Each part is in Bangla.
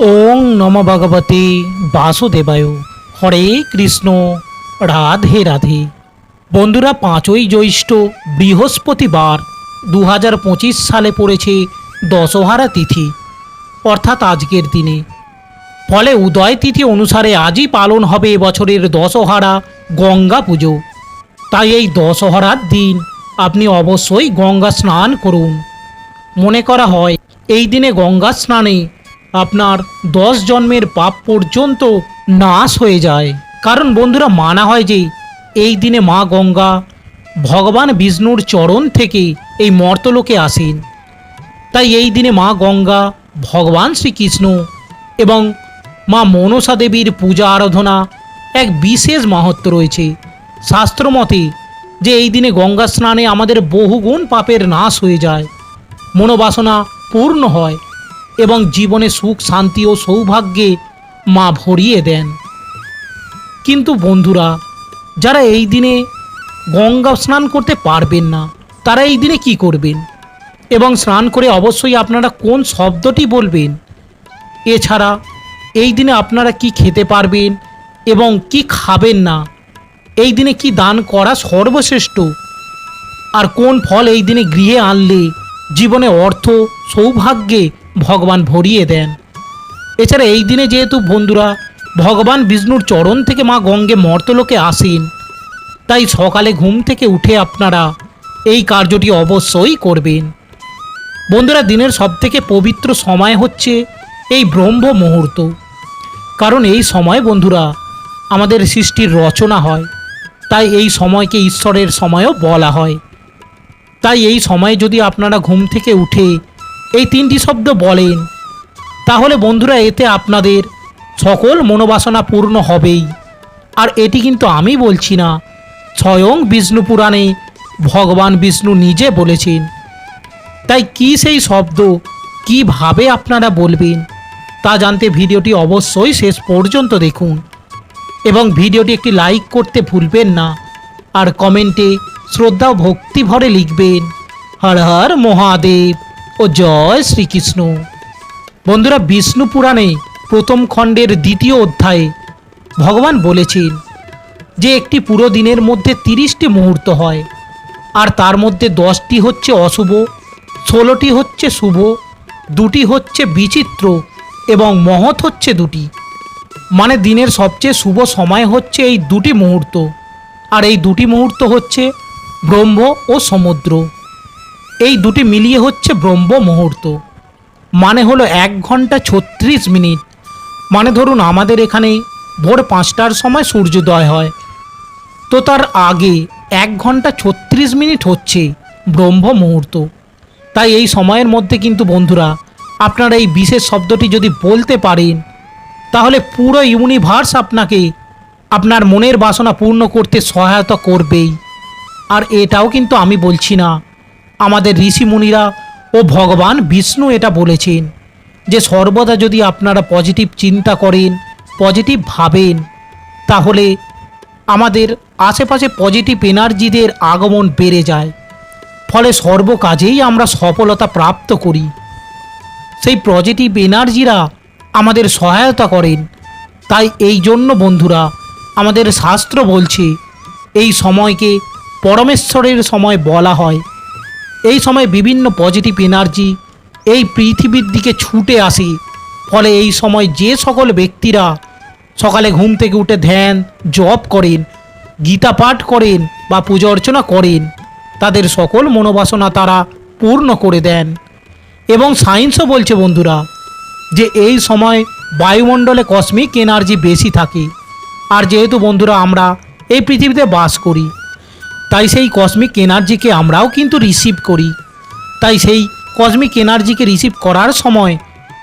ওং নম ভগবতে বাসুদেবায়। হরে কৃষ্ণ, রাধে রাধে। বন্ধুরা, পাঁচই জ্যৈষ্ঠ, বৃহস্পতিবার দু হাজার পঁচিশ সালে পড়েছে দশহারা তিথি, অর্থাৎ আজকের দিনে। ফলে উদয় তিথি অনুসারে আজই পালন হবে এবছরের দশহারা গঙ্গা পুজো। তাই এই দশহরার দিন আপনি অবশ্যই গঙ্গা স্নান করুন। মনে করা হয়, এই দিনে গঙ্গা স্নানে আপনার দশ জন্মের পাপ পর্যন্ত নাশ হয়ে যায়। কারণ বন্ধুরা, মানা হয় যে এই দিনে মা গঙ্গা ভগবান বিষ্ণুর চরণ থেকে এই মর্তলোকে আসেন। তাই এই দিনে মা গঙ্গা, ভগবান শ্রীকৃষ্ণ এবং মা মনসা দেবীর পূজা আরাধনা এক বিশেষ মাহাত্ম রয়েছে। শাস্ত্রমতে যে এই দিনে গঙ্গা স্নানে আমাদের বহুগুণ পাপের নাশ হয়ে যায়। মনোবাসনা পূর্ণ হয়। এবং জীবনে সুখ, শান্তি ও সৌভাগ্যে মা ভরিয়ে দেন। কিন্তু বন্ধুরা, যারা এই দিনে গঙ্গা স্নান করতে পারবেন না, তারা এই দিনে কি করবেন? এবং স্নান করে অবশ্যই আপনারা কোন শব্দটি বলবেন? এছাড়া এই দিনে আপনারা কি খেতে পারবেন এবং কি খাবেন না? এই দিনে কি দান করা সর্বশ্রেষ্ঠ? আর কোন ফল এই দিনে গৃহে আনলে জীবনে অর্থ, সৌভাগ্যে ভগবান ভরিয়ে দেন। এছাড়া এই দিনে যেহেতু বন্ধুরা, ভগবান বিষ্ণুর চরণ থেকে মা গঙ্গে মর্তলোকে আসেন। তাই সকালে ঘুম থেকে উঠে আপনারা এই কার্যটি অবশ্যই করবেন। বন্ধুরা, দিনের সবথেকে পবিত্র সময় হচ্ছে এই ব্রহ্ম মুহূর্ত। কারণ এই সময় বন্ধুরা, আমাদের সৃষ্টির রচনা হয়। তাই এই সময়কে ঈশ্বরের সময়ও বলা হয়। তাই এই সময়ে যদি আপনারা ঘুম থেকে উঠে এই তিনটি শব্দ বলেন। তাহলে বন্ধুরা, এতে আপনাদের সকল মনোবাসনা পূর্ণ হবেই। আর এটি কিন্তু আমি বলছি না, স্বয়ং বিষ্ণু পুরাণে ভগবান বিষ্ণু নিজে বলেছেন। তাই কি সেই শব্দ, কীভাবে আপনারা বলবেন, তা জানতে ভিডিওটি অবশ্যই শেষ পর্যন্ত দেখুন। এবং ভিডিওটি একটি লাইক করতে ভুলবেন না, আর কমেন্টে শ্রদ্ধা ভক্তি ভরে লিখবেন। হর হর মহাদেব। ও জয় শ্রীকৃষ্ণ। বন্ধুরা, বিষ্ণু পুরাণে প্রথম খণ্ডের দ্বিতীয় অধ্যায়ে ভগবান বলেছেন যে একটি পুরো দিনের মধ্যে তিরিশটি মুহূর্ত হয়, আর তার মধ্যে দশটি হচ্ছে অশুভ, ষোলোটি হচ্ছে শুভ, দুটি হচ্ছে বিচিত্র এবং মহৎ হচ্ছে দুটি। মানে দিনের সবচেয়ে শুভ সময় হচ্ছে এই দুটি মুহূর্ত, আর এই দুটি মুহূর্ত হচ্ছে ব্রহ্ম ও সমুদ্র। এই দুটি মিলিয়ে হচ্ছে ব্রহ্ম মুহূর্ত। মানে হলো এক ঘণ্টা ছত্রিশ মিনিট। মানে ধরুন আমাদের এখানে ভোর পাঁচটার সময় সূর্যোদয় হয়। তো তার আগে এক ঘণ্টা ছত্রিশ মিনিট হচ্ছে ব্রহ্ম মুহূর্ত। তাই এই সময়ের মধ্যে কিন্তু বন্ধুরা, আপনারা এই বিশেষ শব্দটি যদি বলতে পারেন, তাহলে পুরো ইউনিভার্স আপনাকে আপনার মনের বাসনা পূর্ণ করতে সহায়তা করবেই। আর এটাও কিন্তু আমি বলছি না আমাদের ঋষিমুনিরা ও ভগবান বিষ্ণু এটা বলেছেন যে সর্বদা যদি আপনারা পজিটিভ চিন্তা করেন পজিটিভ ভাবেন, তাহলে আমাদের আশেপাশে পজিটিভ এনার্জিদের আগমন বেড়ে যায়। ফলে সর্বকাজেই আমরা সফলতা প্রাপ্ত করি। সেই পজিটিভ এনার্জিরা আমাদের সহায়তা করেন। তাই এই জন্য বন্ধুরা, আমাদের শাস্ত্র বলছে, এই সময়কে পরমেশ্বরের সময় বলা হয়। এই সময় বিভিন্ন পজিটিভ এনার্জি এই পৃথিবীর দিকে ছুটে আসে। ফলে এই সময় যে সকল ব্যক্তিরা সকালে ঘুম থেকে উঠে ধ্যান, জপ করেন, গীতা পাঠ করেন বা পূজা অর্চনা করেন, তাদের সকল মনোবাসনা তারা পূর্ণ করে দেন। এবং সায়েন্সও বলছে বন্ধুরা যে এই সময় বায়ুমণ্ডলে কসমিক এনার্জি বেশি থাকে। আর যেহেতু বন্ধুরা আমরা এই পৃথিবীতে বাস করি তাই সেই কসমিক এনার্জিকে আমরাও কিন্তু রিসিভ করি। তাই সেই কসমিক এনার্জিকে রিসিভ করার সময়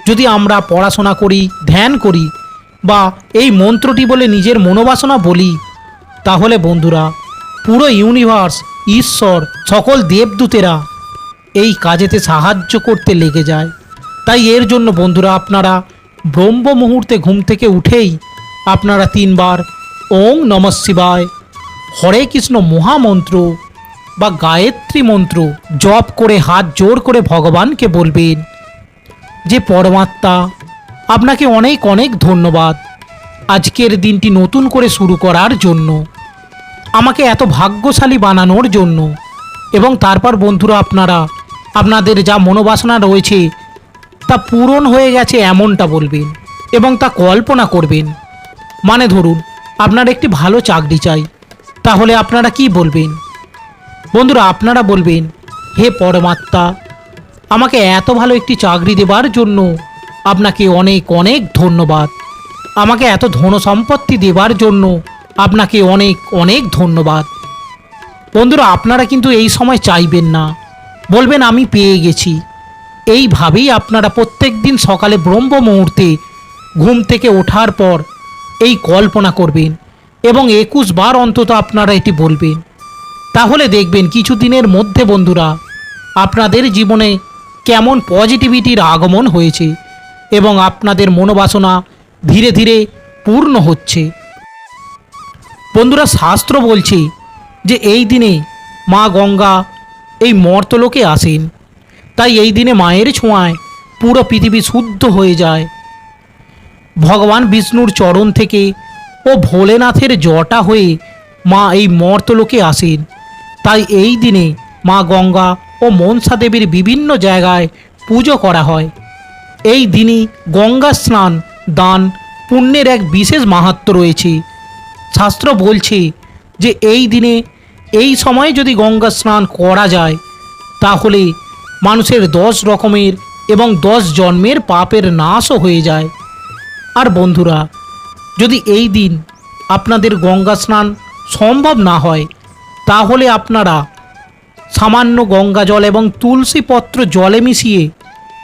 যদি আমরা পড়াশোনা করি, ধ্যান করি বা এই মন্ত্রটি বলে নিজের মনোবাসনা বলি, তাহলে বন্ধুরা পুরো ইউনিভার্স ঈশ্বর, সকল দেবদূতেরা এই কাজেতে সাহায্য করতে লেগে যায়। তাই এর জন্য বন্ধুরা আপনারা ব্রহ্ম মুহূর্তে ঘুম থেকে উঠেই আপনারা তিনবার ওং নম শিবায় হরে কৃষ্ণ মহামন্ত্র বা গায়ত্রী মন্ত্র জপ করে হাত জোর করে ভগবানকে বলবেন, যে পরমাত্মা, আপনাকে অনেক অনেক ধন্যবাদ। আজকের দিনটি নতুন করে শুরু করার জন্য, আমাকে এত ভাগ্যশালী বানানোর জন্য। এবং তারপর বন্ধুরা, আপনারা, আপনাদের যা মনোবাসনা রয়েছে, তা পূরণ হয়ে গেছে এমনটা বলবেন এবং তা কল্পনা করবেন। মানে ধরুন, আপনার একটি ভালো চাকরি চাই। তাহলে আপনারা কি বলবেন? বন্ধুরা, আপনারা বলবেন, হে পরমাত্মা, আমাকে এত ভালো একটি চাকরি দেবার জন্য আপনাকে অনেক অনেক ধন্যবাদ। আমাকে এত ধন সম্পত্তি দেবার জন্য আপনাকে অনেক অনেক ধন্যবাদ। বন্ধুরা, আপনারা কিন্তু এই সময় চাইবেন না। বলবেন, আমি পেয়ে গেছি। এইভাবেই আপনারা প্রত্যেক দিন সকালে ব্রহ্ম মুহূর্তে ঘুম থেকে ওঠার পর এই কল্পনা করবেন। এবং একুশ বার অন্তত আপনারা এটি বলবেন। তাহলে দেখবেন কিছু দিনের মধ্যে বন্ধুরা, আপনাদের জীবনে কেমন পজিটিভিটির আগমন হয়েছে এবং আপনাদের মনোবাসনা ধীরে ধীরে পূর্ণ হচ্ছে। বন্ধুরা, শাস্ত্র বলছে যে এই দিনে মা গঙ্গা এই মর্তলোকে আসেন। তাই এই দিনে মায়ের ছোঁয়ায় পুরো পৃথিবী শুদ্ধ হয়ে যায়। ভগবান বিষ্ণুর চরণ থেকে ও ভোলেনাথের জটা হয়ে মা এই মর্তলোকে আসেন। তাই এই দিনে মা গঙ্গা ও মনসা দেবীর বিভিন্ন জায়গায় পুজো করা হয়। এই দিনই গঙ্গা স্নান, দান, পুণ্যের এক বিশেষ মাহাত্ম্য রয়েছে। শাস্ত্র বলছে যে এই দিনে এই সময়ে যদি গঙ্গা স্নান করা যায়, তাহলে মানুষের দশ রকমের এবং দশ জন্মের পাপের নাশও হয়ে যায়। আর বন্ধুরা যদি এই দিন আপনাদের গঙ্গা স্নান সম্ভব না হয়, তাহলে আপনারা সামান্য গঙ্গা জল এবং তুলসী পত্র জলে মিশিয়ে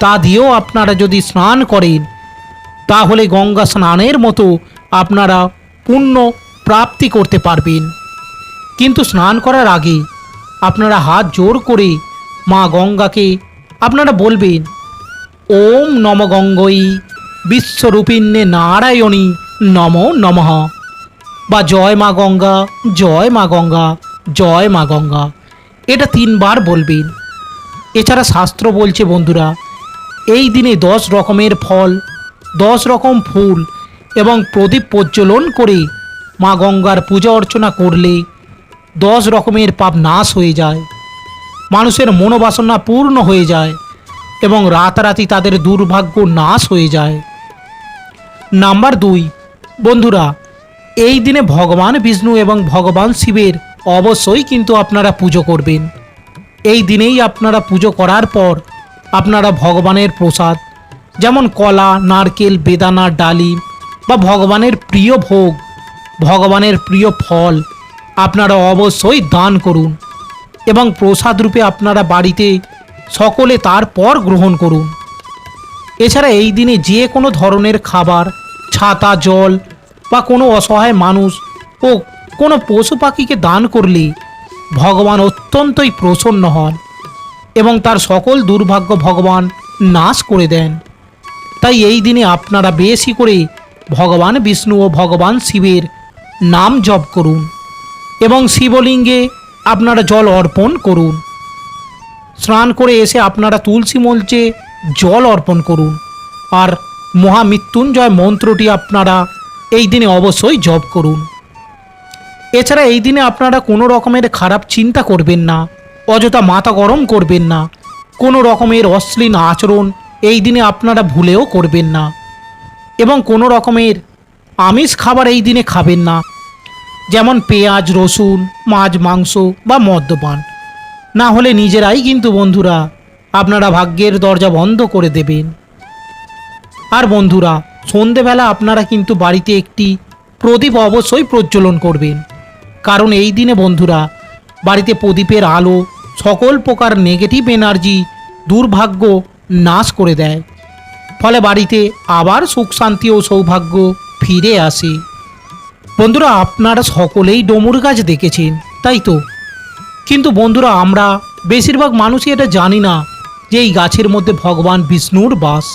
তা দিয়েও আপনারা যদি স্নান করেন, তাহলে গঙ্গা স্নানের মতো আপনারা পুণ্য প্রাপ্তি করতে পারবেন। কিন্তু স্নান করার আগে আপনারা হাত জোর করে মা গঙ্গাকে আপনারা বলবেন, ওম নম গঙ্গই, বিশ্বরূপিণ্যে নারায়ণী নম নমঃ। বা জয় মা গঙ্গা, জয় মা গঙ্গা, জয় মা গঙ্গা। এটা তিনবার বলবেন। এছাড়া শাস্ত্র বলছে বন্ধুরা, এই দিনে দশ রকমের ফল, দশ রকম ফুল এবং প্রদীপ প্রজ্বলন করে মা গঙ্গার পূজা অর্চনা করলে দশ রকমের পাপ নাশ হয়ে যায়, মানুষের মনোবাসনা পূর্ণ হয়ে যায় এবং রাতারাতি তাদের দুর্ভাগ্য নাশ হয়ে যায়। নাম্বার দুই বন্ধুরা, এই দিনে ভগবান বিষ্ণু এবং ভগবান শিবের অবশ্যই কিন্তু আপনারা পুজো করবেন। এই দিনেই আপনারা পুজো করার পর আপনারা ভগবানের প্রসাদ, যেমন কলা, নারকেল, বেদানা, ডালিম বা ভগবানের প্রিয় ভোগ, ভগবানের প্রিয় ফল আপনারা অবশ্যই দান করুন এবং প্রসাদ রূপে আপনারা বাড়িতে সকলে তারপর গ্রহণ করুন। এছাড়া এই দিনে যে কোনো ধরনের খাবার ছাতা জল বা কোনো অসহায় মানুষ ও কোনো পশু পাখিকে দান করলে ভগবান অত্যন্তই প্রসন্ন হন এবং তার সকল দুর্ভাগ্য ভগবান নাশ করে দেন। তাই এই দিনে আপনারা বেশি করে ভগবান বিষ্ণু ও ভগবান শিবের নাম জপ করুন এবং শিবলিঙ্গে আপনারা জল অর্পণ করুন। স্নান করে এসে আপনারা তুলসী মঞ্চে জল অর্পণ করুন। আর মহামৃত্যুঞ্জয় মন্ত্রটি আপনারা এই দিনে অবশ্যই জপ করুন। এছাড়া এই দিনে আপনারা কোনো রকমের খারাপ চিন্তা করবেন না, অযথা মাথা গরম করবেন না, কোনো রকমের অশ্লীল আচরণ এই দিনে আপনারা ভুলেও করবেন না এবং কোনো রকমের আমিষ খাবার এই দিনে খাবেন না, যেমন পেঁয়াজ, রসুন, মাছ, মাংস বা মদ্যপান। না হলে নিজেরাই কিন্তু বন্ধুরা আপনারা ভাগ্যের দরজা বন্ধ করে দেবেন। আর বন্ধুরা, সন্ধেবেলা আপনারা কিন্তু বাড়িতে একটি প্রদীপ অবশ্যই প্রজ্বলন করবেন। কারণ এই দিনে বন্ধুরা, বাড়িতে প্রদীপের আলো সকল প্রকার নেগেটিভ এনার্জি দুর্ভাগ্য নাশ করে দেয়। ফলে বাড়িতে আবার সুখ শান্তি ও সৌভাগ্য ফিরে আসে। বন্ধুরা, আপনারা সকলেই ডমুর গাছ দেখেছেন, তাই তো? কিন্তু বন্ধুরা, আমরা বেশিরভাগ মানুষই এটা জানি না যে এই গাছের মধ্যে ভগবান বিষ্ণুর বাস।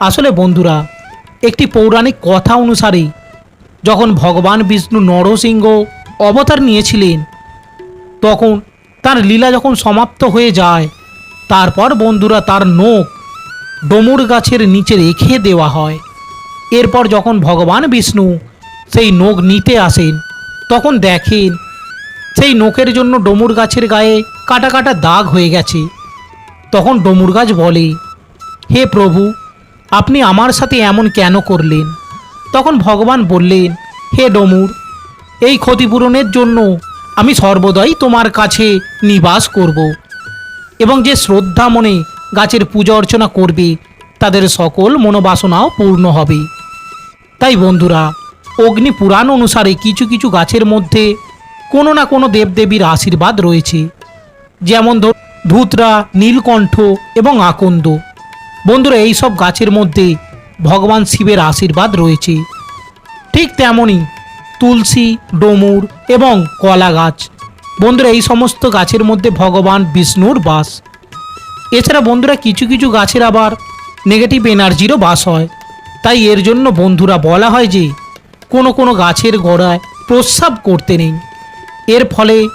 আসলে বন্ধুরা, একটি পৌরাণিক কথা অনুসারে, যখন ভগবান বিষ্ণু নরসিংহ অবতার নিয়েছিলেন, তখন তার লীলা যখন সমাপ্ত হয়ে যায়, তারপর বন্ধুরা তার নখ ডমুর গাছের নিচে রেখে দেওয়া হয়। এরপর যখন ভগবান বিষ্ণু সেই নোক নিতে আসেন, তখন দেখেন সেই নোকের জন্য ডমুর গাছের গায়ে কাটা কাটা দাগ হয়ে গেছে। তখন ডমুর গাছ বলে, হে প্রভু আপনি আমার সাথে এমন কেন করলেন? তখন ভগবান বললেন, হে ডমুর, এই ক্ষতিপূরণের জন্য আমি সর্বদাই তোমার কাছে নিবাস করব এবং যে শ্রদ্ধা মনে গাছের পূজা অর্চনা করবে, তাদের সকল মনোবাসনাও পূর্ণ হবে। তাই বন্ধুরা, অগ্নি পুরাণ অনুসারে কিছু কিছু গাছের মধ্যে কোনো না কোনো দেবদেবীর আশীর্বাদ রয়েছে। যেমন ধর ধুতরা, নীলকণ্ঠ এবং আকন্দ। বন্ধুরা, এই সব গাছের মধ্যে ভগবান শিবের আশীর্বাদ রয়েছে। ঠিক তেমনই তুলসী, ডমুর এবং কলা গাছ। বন্ধুরা, এই সমস্ত গাছের মধ্যে ভগবান বিষ্ণুর বাস। এছাড়া বন্ধুরা, কিছু কিছু গাছের আবার নেগেটিভ এনার্জিরও বাস হয়। তাই এর জন্য বন্ধুরা বলা হয় যে, কোনো কোনো গাছের গোড়ায় প্রস্রাব করতে নেই। এর ফলে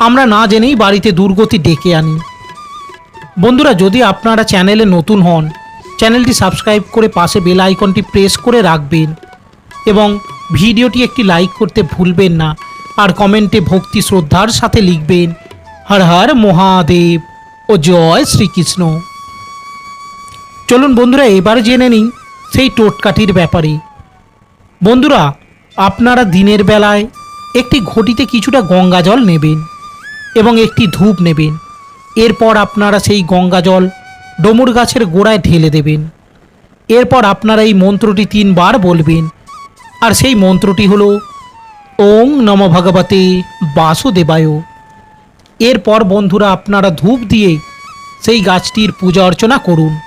আমরা না জেনেই বাড়িতে দুর্গতি ডেকে আনি। বন্ধুরা, যদি আপনারা চ্যানেলে নতুন হন, চ্যানেলটি সাবস্ক্রাইব করে পাশে বেল আইকনটি প্রেস করে রাখবেন এবং ভিডিওটি একটি লাইক করতে ভুলবেন না আর কমেন্টে ভক্তি, শ্রদ্ধার সাথে লিখবেন, হর হর মহাদেব ও জয় শ্রীকৃষ্ণ। চলুন বন্ধুরা, এবার জেনে নিই সেই টোটকাঠির ব্যাপারে। বন্ধুরা, আপনারা দিনের বেলায় একটি ঘটিতে কিছুটা গঙ্গা জল নেবেন এবং একটি ধূপ নেবেন। এরপর আপনারা সেই গঙ্গা জল ডমুর গাছের গোড়ায় ঢেলে দেবেন। এরপর আপনারা এই মন্ত্রটি তিনবার বলবেন। আর সেই মন্ত্রটি হলো, ওং নম ভগবতে বাসুদেবায়। এরপর বন্ধুরা আপনারা ধূপ দিয়ে সেই গাছটির পূজা অর্চনা করুন।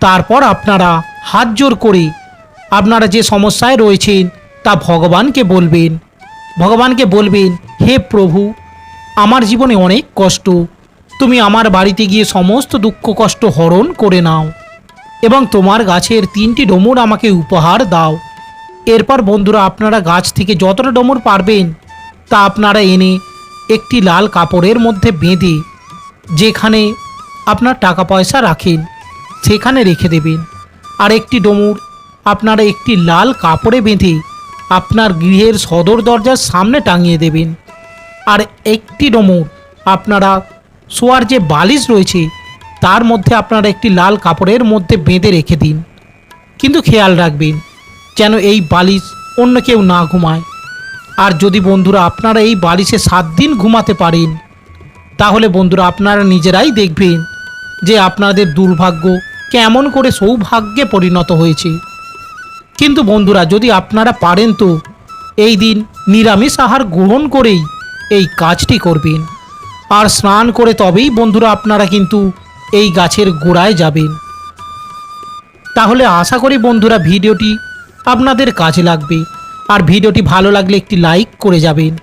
তারপর আপনারা হাত জোর করে আপনারা যে সমস্যায় রয়েছেন তা ভগবানকে বলবেন। ভগবানকে বলবেন, হে প্রভু, আমার জীবনে অনেক কষ্ট। তুমি আমার বাড়িতে গিয়ে সমস্ত দুঃখ কষ্ট হরণ করে নাও এবং তোমার গাছের তিনটি ডমুর আমাকে উপহার দাও। এরপর বন্ধুরা, আপনারা গাছ থেকে যতটা ডমুর পারবেন তা আপনারা এনে একটি লাল কাপড়ের মধ্যে বেঁধে, যেখানে আপনার টাকা পয়সা রাখেন, সেখানে রেখে দেবেন। আর একটি ডমুর আপনারা একটি লাল কাপড়ে বেঁধে আপনার গৃহের সদর দরজার সামনে টাঙিয়ে দেবেন। আর একটি ডমুর আপনারা শোয়ার যে বালিশ রয়েছে, তার মধ্যে আপনারা একটি লাল কাপড়ের মধ্যে বেঁধে রেখে দিন। কিন্তু খেয়াল রাখবেন, যেন এই বালিশ অন্য কেউ না ঘুমায়। আর যদি বন্ধুরা আপনারা এই বালিশে সাত দিন ঘুমাতে পারেন, তাহলে বন্ধুরা আপনারা নিজেরাই দেখবেন যে আপনাদের দুর্ভাগ্য কেমন করে সৌভাগ্যে পরিণত হয়েছে। কিন্তু বন্ধুরা, যদি আপনারা পারেন তো, এই দিন নিরামিষ আহার গ্রহণ করেই এই কাজটি করবেন। আর স্নান করে তবেই বন্ধুরা আপনারা কিন্তু এই গাছের গোড়ায় যাবেন। তাহলে আশা করি বন্ধুরা ভিডিওটি আপনাদের কাজে লাগবে। আর ভিডিওটি ভালো লাগলে একটি লাইক করে যাবেন।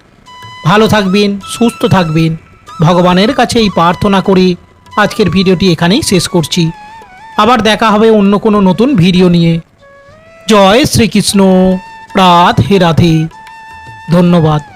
ভালো থাকবেন, সুস্থ থাকবেন। ভগবানের কাছে এই প্রার্থনা করে আজকের ভিডিওটি এখানেই শেষ করছি। আবার দেখা হবে অন্য কোনো নতুন ভিডিও নিয়ে। জয় শ্রীকৃষ্ণ। রাধে রাধে। ধন্যবাদ।